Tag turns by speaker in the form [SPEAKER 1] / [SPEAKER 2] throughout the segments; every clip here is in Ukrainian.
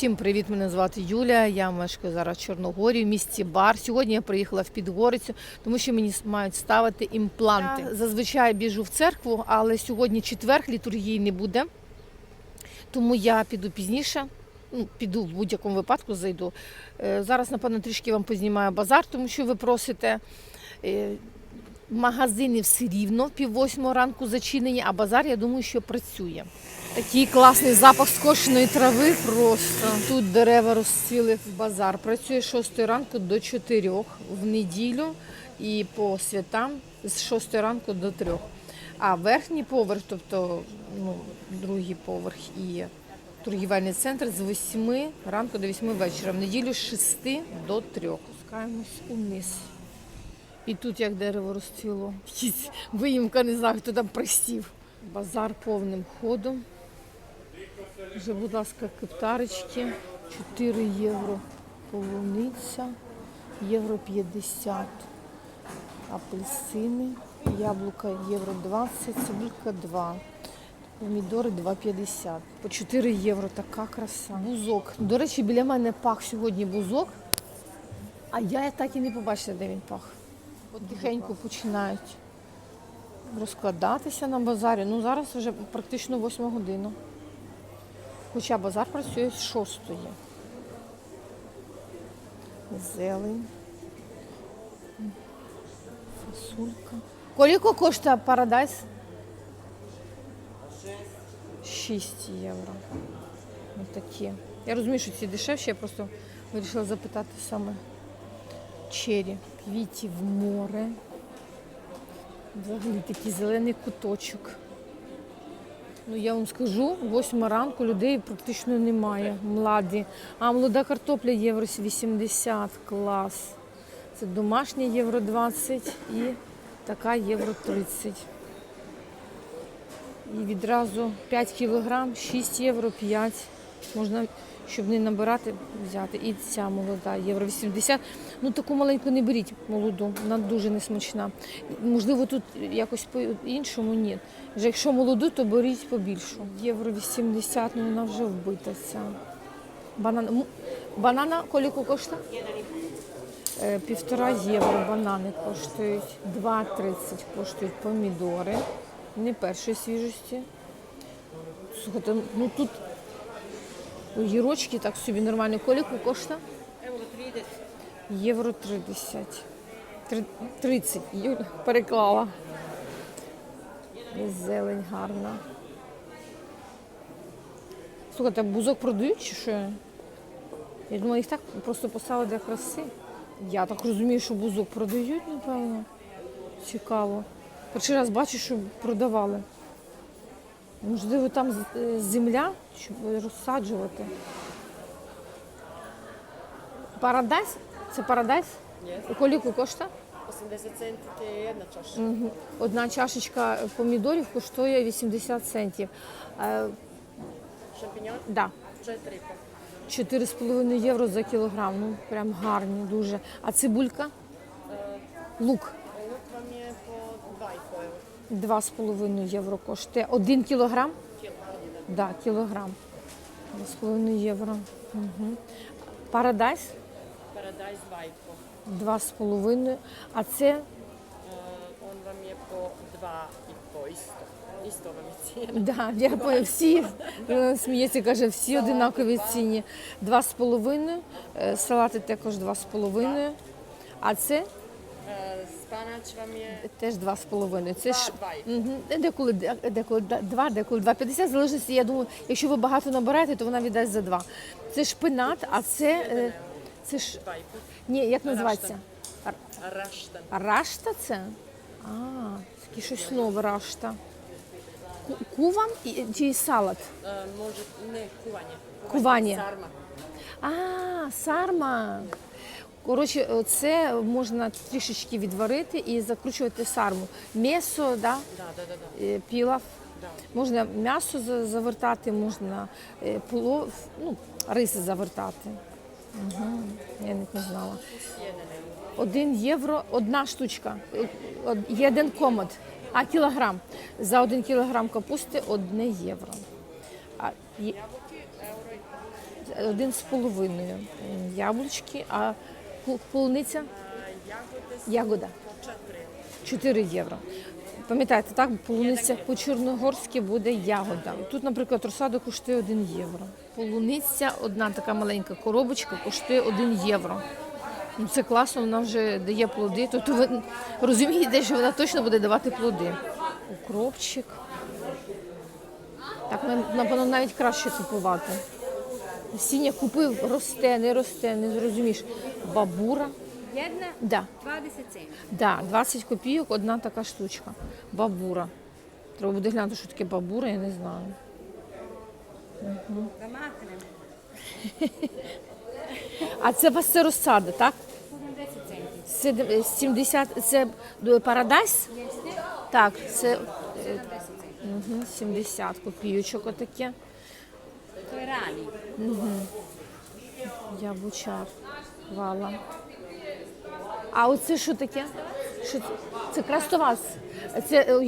[SPEAKER 1] Всім привіт! Мене звати Юля. Я мешкаю зараз в Чорногорії, в місті Бар. Сьогодні я приїхала в Підгорицю, тому що мені мають ставити імпланти. Я зазвичай біжу в церкву, але сьогодні четвер, літургії не буде. Тому я піду пізніше. Ну, піду в будь-якому випадку зайду. Е, Зараз, напевно, трішки вам познімаю базар, тому що ви просите. Магазини все рівно в пів восьмого ранку зачинені, а базар, я думаю, що працює. Такий класний запах скошеної трави просто. Тут дерева розцвіли в базар. Працює з 6 ранку до 4 в неділю і по святам з 6 ранку до 3. А верхній поверх, тобто ну, другий поверх і торгівельний центр з 8 ранку до 8 вечора. В неділю з 6 до 3. Спускаємось униз. І тут як дерево розцвіло. Виїмка, не знаю, хто там присів. Базар повним ходом. Вже, будь ласка, кептарочки. 4 євро полуниця, євро 50. Апельсини, яблука євро 20, цибулька 2. Помідори 2,50. По 4 євро така краса. Бузок. До речі, біля мене пах сьогодні бузок. А я так і не побачила, де він пах. От тихенько починають розкладатися на базарі. Ну зараз вже практично 8 година. Хоча базар працює з 6. Зелень. Фасулька. Коліко коштує парадайс? 6 євро. Ось такі. Я розумію, що ці дешевші, я просто вирішила запитати саме чері, квітів море. Взагалі такий зелений куточок. Ну я вам скажу, восьма ранку людей практично немає. Младі. А молода картопля євро 80, клас. Це домашня євро 20 і така євро 30. І відразу 5 кілограм, 6 євро 5. Можна, щоб не набирати, взяти. І ця молода, євро 80. Ну таку маленьку не беріть, молоду, вона дуже несмачна. Можливо, тут якось по-іншому ні. Вже якщо молоду, то беріть побільшу. Євро 80, ну вона вже вбита ця. Банан... Банана коліку коштує? Е, Півтора євро банани коштують, 2,30 коштують помідори, не першої свіжості. Слухайте, ну тут огірочки так собі нормально. Коліку коштує? Євро 30. Три- 30. Юля переклала. Зелень гарна. Слухайте, бузок продають чи що? Я думала, їх так просто поставили для краси. Я так розумію, що бузок продають, напевно. Цікаво. Перший раз бачу, що продавали. Можливо, там е, земля, щоб розсаджувати. Парадайс? Це парадайс?
[SPEAKER 2] Yes.
[SPEAKER 1] Коліку коштує?
[SPEAKER 2] 80 centiti je jedna čaša.
[SPEAKER 1] Мгм. Одна чашечка помідорів коштує 80 центів. Е,
[SPEAKER 2] Šampinjon
[SPEAKER 1] да,
[SPEAKER 2] 4,5.
[SPEAKER 1] 4,5 євро за кілограм. Ну, прям гарні дуже. А цибулька? Лук
[SPEAKER 2] 2,5 euro.
[SPEAKER 1] 2,5 євро коштує. Один кілограм?
[SPEAKER 2] Kilo.
[SPEAKER 1] Да, кілограм. 2,5 євро. Угу. Парадайс
[SPEAKER 2] Paradajz 2,5.
[SPEAKER 1] 2,5. А це
[SPEAKER 2] E, on vam je po 2,5 isto. Isto vam je cijena.
[SPEAKER 1] Да, я поняла, всі е, сміється, каже, всі одинакові ціні. Два з половиною, е, салати також два з половиною, а це
[SPEAKER 2] E, Spanač vam je
[SPEAKER 1] теж два з половиною. Це ж
[SPEAKER 2] 2,5.
[SPEAKER 1] Мгм. деколи, деколи два, деколи 2,50. В залежності, я думаю, якщо ви багато набираєте, то вона віддасть за два. Це шпинат, а це, е, це ж ні, як називається?
[SPEAKER 2] Raštan.
[SPEAKER 1] Рашта це? А, таке щось нове рашта. Ку- Куван і- чи салат?
[SPEAKER 2] Može, ne, kuvanje.
[SPEAKER 1] Kuvanje.
[SPEAKER 2] Sarma.
[SPEAKER 1] А, сарма. Коротше, це можна трішечки відварити і закручувати сарму. М'ясо, да,
[SPEAKER 2] Da, da, da, da.
[SPEAKER 1] е, пілав.
[SPEAKER 2] da.
[SPEAKER 1] Можна м'ясо за- завертати, можна е, плов, ну, рис завертати. Угу. Я навіть не знала. Один євро, одна штучка. Е, од- Є один комод. А кілограм. За один кілограм капусти одне євро. А, є- один з половиною. М, Яблучки, а полуниця? Ягода. 4 євро. Пам'ятаєте, так, полуниця по-чорногорськи буде ягода. Тут, наприклад, розсада коштує 1 євро. Полуниця, одна така маленька коробочка, коштує 1 євро. Ну, це класно, вона вже дає плоди. Тобто ви розумієте, що вона точно буде давати плоди. Укропчик. Так, напевно, навіть краще купувати. Сіня купив, росте, не росте, не зрозумієш. Бабура.
[SPEAKER 3] Jedna
[SPEAKER 1] Да,
[SPEAKER 3] 20 centi.
[SPEAKER 1] да, 20 копійок одна така штучка. Бабура. Треба буде глянути, що таке бабура, я не знаю. А це у вас це розсада, так?
[SPEAKER 3] 70 centi.
[SPEAKER 1] Це 70, це е, парадайс? Так, це
[SPEAKER 3] 70
[SPEAKER 1] угу, 70 копійочок отаке.
[SPEAKER 3] To je rani.
[SPEAKER 1] Яблучар. Вала. А оце що таке? Що це? Це крастовас. Це е.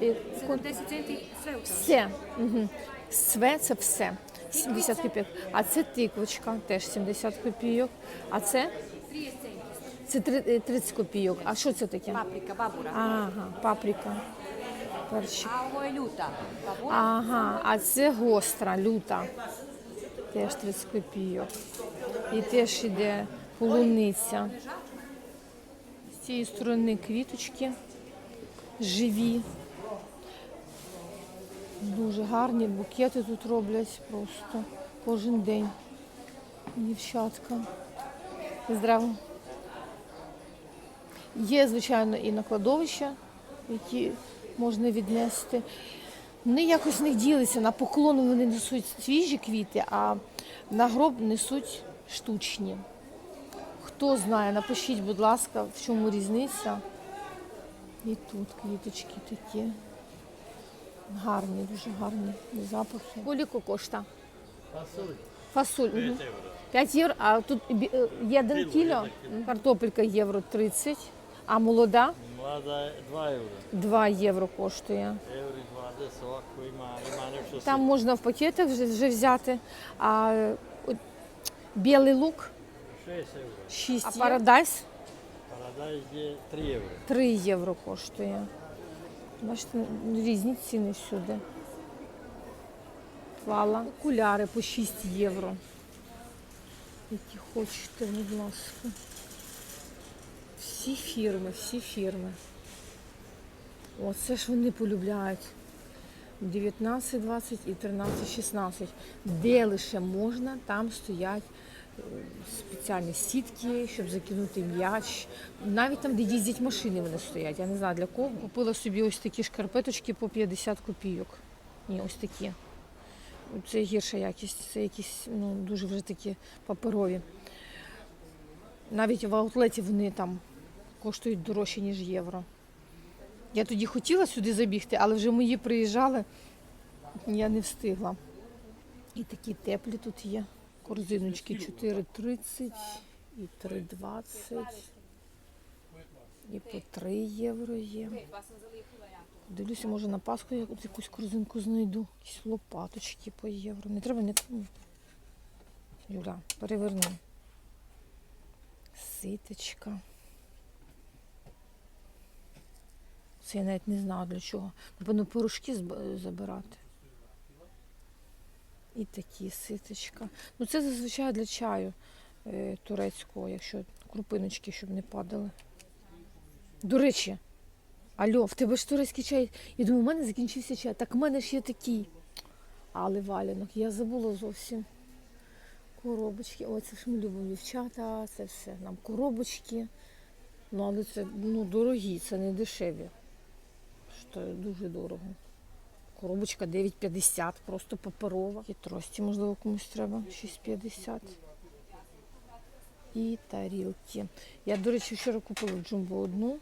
[SPEAKER 1] І
[SPEAKER 3] 70 centi sve u
[SPEAKER 1] Все. Угу. Све це все. 70 копійок. А це тиквочка, теж 70 копійок. А це?
[SPEAKER 3] 30 centi.
[SPEAKER 1] Це три- е, 30 копійок. А що це таке?
[SPEAKER 3] Paprika, babura.
[SPEAKER 1] Ага, паприка. Перчик. Ага, а це гостра, люта. Теж 30 копійок. І теж іде полуниця. З цієї сторони квіточки живі. Дуже гарні букети тут роблять просто кожен день. Дівчатка. Здраво. Є, звичайно, і накладовища, які можна віднести. Вони якось не ділися. На поклон вони несуть свіжі квіти, а на гроб несуть штучні. Хто знає, напишіть, будь ласка, в чому різниця. І тут квіточки такі. Гарні, дуже гарні запахи. Коліко кошта?
[SPEAKER 4] Фасоль.
[SPEAKER 1] Фасоль. Угу. 5 євро, а тут е, є 1 кіло. Картопелька євро 30, а молода
[SPEAKER 4] Mlada je 2 eura.
[SPEAKER 1] 2 євро коштує.
[SPEAKER 4] Euro i 20, ovako ima, ima nešto
[SPEAKER 1] Там можна в пакетах вже, вже взяти. А от білий лук
[SPEAKER 4] 6 eura.
[SPEAKER 1] 6 а парадайс
[SPEAKER 4] Paradajz je 3 eura.
[SPEAKER 1] 3 євро коштує. Бачите, різні ціни всюди. Вала. Окуляри по 6 євро. Які хочете, будь ласка. Всі фірми, всі фірми. Оце ж вони полюбляють. 19, 20 і 13, 16. Де лише можна, там стоять е, спеціальні сітки, щоб закинути м'яч. Навіть там, де їздять машини, вони стоять. Я не знаю для кого. Купила собі ось такі шкарпеточки по 50 копійок. Ні, ось такі. Це гірша якість, це якісь ну, дуже вже такі паперові. Навіть в аутлеті вони там коштують дорожче, ніж євро. Я тоді хотіла сюди забігти, але вже мої приїжджали, я не встигла. І такі теплі тут є. Корзиночки 4,30 і 3,20. І по 3 євро є. Дивлюся, може на Пасху я якусь корзинку знайду. Якісь лопаточки по євро. Не треба не. Юля, переверни. Ситочка. Це я навіть не знаю для чого. Напевно, порошки забирати. І такі ситочка. Ну це зазвичай для чаю е, турецького, якщо крупиночки, щоб не падали. До речі, Альо, в тебе ж турецький чай. Я думаю, у мене закінчився чай. Так в мене ж є такий. Але валянок, я забула зовсім. Коробочки. Ой, це ж ми любимо дівчата, це все. Нам коробочки. Ну, але це ну, дорогі, це не дешеві. Що дуже дорого. Коробочка 9,50, просто паперова. І трості, можливо, комусь треба 6,50. І тарілки. Я, до речі, вчора купила джумбо одну.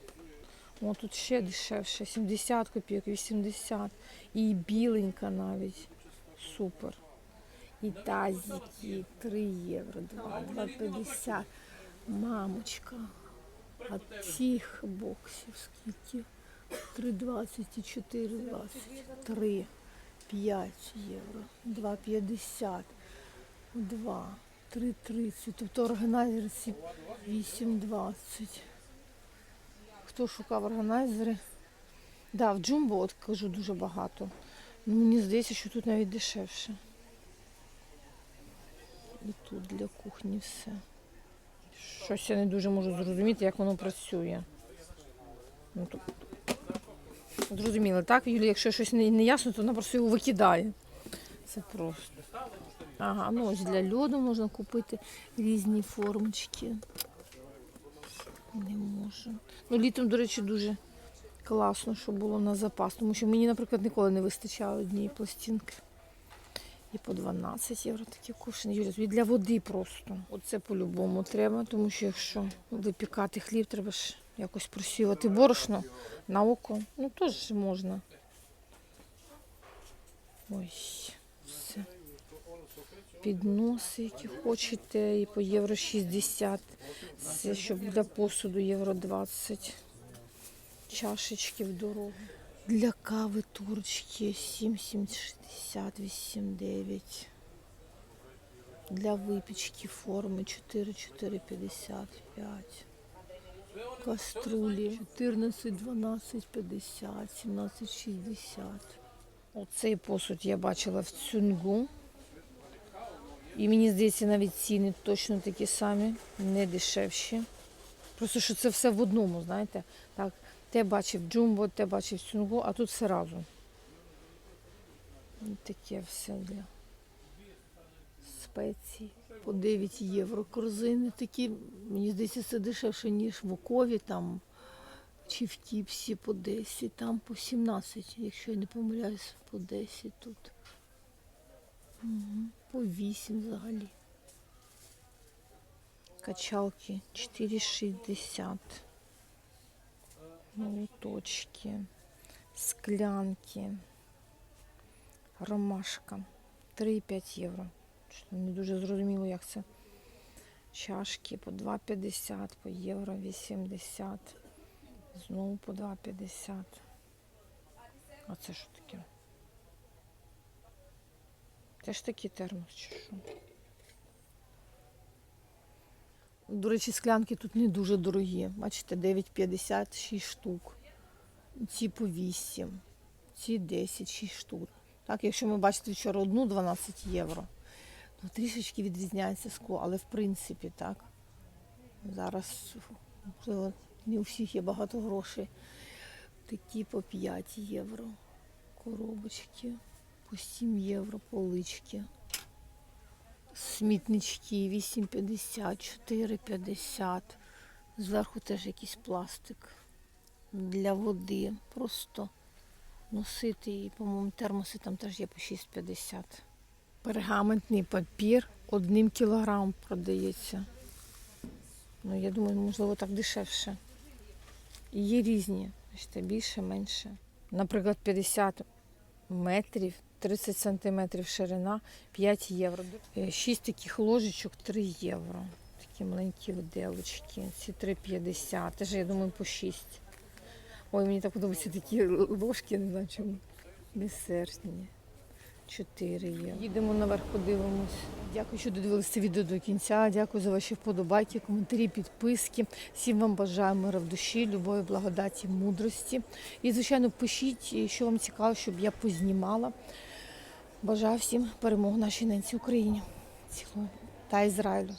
[SPEAKER 1] О, тут ще дешевше, 70 копійок, 80. І біленька навіть. Супер. І тазики 3 євро, 2,50. Мамочка. А цих боксів скільки? 3,20 і 4,20. 3, 5 євро, 2,50. 2, 3,30. Тобто органайзери ці 8,20. Хто шукав органайзери? Да, в Джумбо, от кажу, дуже багато. Ну, мені здається, що тут навіть дешевше. І тут для кухні все. Щось я не дуже можу зрозуміти, як воно працює. Ну, тут... Зрозуміло, так, Юлія, якщо щось не, ясно, то вона просто його викидає. Це просто. Ага, ну ось для льоду можна купити різні формочки. Не можу. Ну, літом, до речі, дуже класно, що було на запас, тому що мені, наприклад, ніколи не вистачало однієї пластинки. І по 12 євро такі. Юля, тобі для води просто. Оце по-любому треба, тому що якщо випікати хліб, треба ж якось просіювати борошно на око. Ну теж можна. Ой, все. Підноси, які хочете, і по євро 60. Це щоб для посуду євро 20. Чашечки в дорогу. Для кави турочки 7,60, 8,9. Для випічки форми 4,455. Каструлі 14, 12, 50, 17, 60. Оцей посуд я бачила в цюнгу. І мені здається, навіть ціни точно такі самі, не дешевші. Просто що це все в одному, знаєте. Так, те бачив джумбо, те бачив цюнгу, а тут все разом. І таке все для спецій. По 9 євро корзини такі. Мені здається, це дешевше, ніж в Окові там чи в Тіпсі по 10, там по 17, якщо я не помиляюсь, по 10 тут. Угу. По 8 взагалі. Качалки 4,60. Молоточки, склянки, ромашка 3,5 євро. Не дуже зрозуміло, як це. Чашки по 2,50, по євро 80. Знову по 2,50. А це що таке? Теж такий термос чи що? До речі, склянки тут не дуже дорогі. Бачите, 9,50 6 штук. Ці по 8, ці 10, 6 штук. Так, якщо ми бачите вчора одну 12 євро, то трішечки відрізняється скло, але в принципі так. Зараз, можливо, не у всіх є багато грошей. Такі по 5 євро. Коробочки по 7 євро, полички. Смітнички 8,50, 4,50. Зверху теж якийсь пластик для води. Просто носити і, по-моєму, термоси там теж є по 6,50. Пергаментний папір одним кілограм продається. Ну, я думаю, можливо, так дешевше. І є різні, бачите, більше, менше. Наприклад, 50 метрів, 30 сантиметрів ширина, 5 євро. Е, Шість таких ложечок 3 євро. Такі маленькі виделочки. Ці 3,50. Теж, я думаю, по 6. Ой, мені так подобаються такі ложки, не знаю чому. Десертні. 4 є. Їдемо наверх, подивимось. Дякую, що додивилися це відео до кінця. Дякую за ваші вподобайки, коментарі, підписки. Всім вам бажаю мира в душі, любові, благодаті, мудрості. І, звичайно, пишіть, що вам цікаво, щоб я познімала. Бажаю всім перемог нашій ненці Україні. Цілую. Та Ізраїлю.